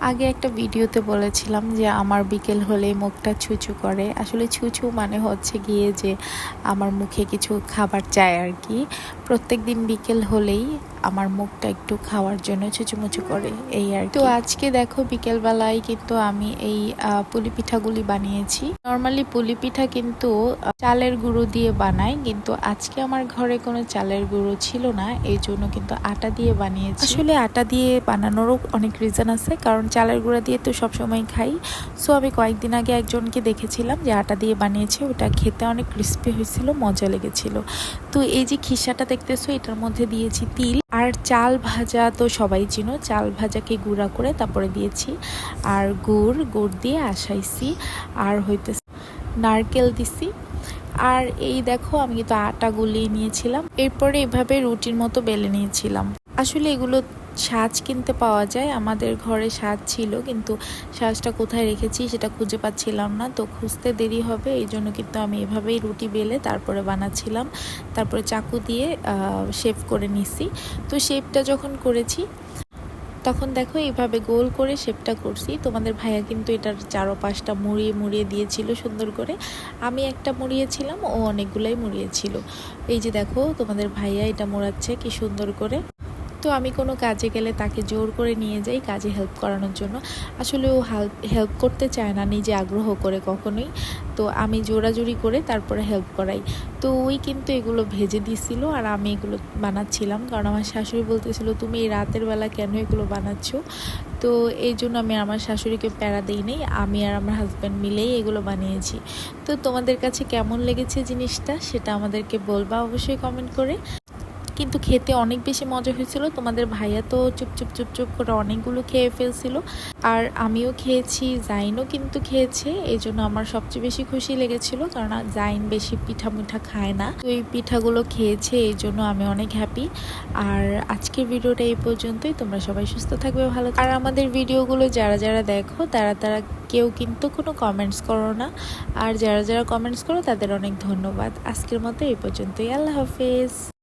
আগে একটা ভিডিওতে বলেছিলাম যে আমার বিকেল হলে মুখটা ছুঁচু করে। আসলে ছুঁচু মানে হচ্ছে গিয়ে যে আমার মুখে কিছু খাবার চায় আর কি। প্রত্যেক দিন বিকেল হলেই আমার মুখটা একটু খাওয়ার জন্য ছুচুমুচু করে এই আর কি। তো আজকে দেখো বিকেলবেলায় কিন্তু আমি এই পুলি পিঠাগুলি বানিয়েছি। নর্মালি পুলি পিঠা কিন্তু চালের গুঁড়ো দিয়ে বানাই কিন্তু আজকে আমার ঘরে কোনো চালের গুঁড়ো ছিল না এই জন্য কিন্তু আটা দিয়ে বানিয়েছি। আসলে আটা দিয়ে বানানোরও অনেক রিজন আছে কারণ চালের গুঁড়া দিয়ে তো সবসময় খাই। সো আমি কয়েকদিন আগে একজনকে দেখেছিলাম যে আটা দিয়ে বানিয়েছে ওটা খেতে অনেক ক্রিস্পি হয়েছিল মজা লেগেছিল। তো এই যে খিসাটা দেখতেছো, এটার মধ্যে দিয়েছি তিল আর চাল ভাজা। তো সবাই চিনো, চাল ভাজাকে গুঁড়া করে তারপরে দিয়েছি আর গুড় গুড় দিয়ে আসাইছি। আর হইতে নারকেল দিছি। আর এই দেখো, আমি তো আটা গুলিয়ে নিয়েছিলাম। এরপরে এভাবে রুটির মতো বেলে নিয়েছিলাম। আসলে এগুলো সাজ কিনতে পাওয়া যায়। আমাদের ঘরে সাজ ছিল, কিন্তু সাজটা কোথায় রেখেছি সেটা খুঁজে পাচ্ছিলাম না। তো খুঁজতে দেরি হবে, এই জন্য কিন্তু আমি এভাবেই রুটি বেলে তারপরে বানাচ্ছিলাম। তারপরে চাকু দিয়ে শেপ করে নিছি। তো শেপটা যখন করেছি, তখন দেখো এইভাবে গোল করে শেপটা করছি। তোমাদের ভাইয়া কিন্তু এটার চারোপাশটা মুড়িয়ে মুড়িয়ে দিয়েছিল সুন্দর করে। আমি একটা মুড়িয়েছিলাম, ও অনেকগুলাই মুড়িয়েছিল। এই যে দেখো, তোমাদের ভাইয়া এটা মোড়াচ্ছে, কি সুন্দর করে। তো আমি কোনো কাজে গেলে তাকে জোর করে নিয়ে যাই কাজে হেল্প করানোর জন্য। আসলে ও হেল্প হেল্প করতে চায় না, নিজে আগ্রহ করে কখনোই। তো আমি জোরাজুরি করে তারপরে হেল্প করাই। তো ওই কিন্তু এগুলো ভেজে দিছিল আর আমি এগুলো বানাচ্ছিলাম কারণ আমার শাশুড়ি বলতেছিল, তুমি এই রাতের বেলা কেন এগুলো বানাচ্ছ? তো এই জন্য আমি আমার শাশুড়িকে প্যারা দিই নেই, আমি আর আমার হাজব্যান্ড মিলেই এগুলো বানিয়েছি। তো তোমাদের কাছে কেমন লেগেছে জিনিসটা সেটা আমাদেরকে বলবা অবশ্যই কমেন্ট করে। কিন্তু খেতে অনেক বেশি মজা হয়েছিল। তোমাদের ভাইয়া তো চুপ চুপ চুপ চুপ করে অনেকগুলো খেয়ে ফেলছিল। আর আমিও খেয়েছি, জাইনও কিন্তু খেয়েছে এই জন্য আমার সবচেয়ে বেশি খুশি লেগেছিল কারণ জাইন বেশি পিঠা মিঠা খায় না। তো এই পিঠাগুলো খেয়েছে এই জন্য আমি অনেক হ্যাপি আর আজকের ভিডিওটা এই পর্যন্তই, তোমরা সবাই সুস্থ থাকবে, ভালো আর আমাদের ভিডিওগুলো যারা যারা দেখো, তারা তারা কেউ কিন্তু কোনো কমেন্টস করো না। আর যারা যারা কমেন্টস করো, তাদের অনেক ধন্যবাদ। আজকের মতো এই পর্যন্তই, আল্লাহ হাফেজ।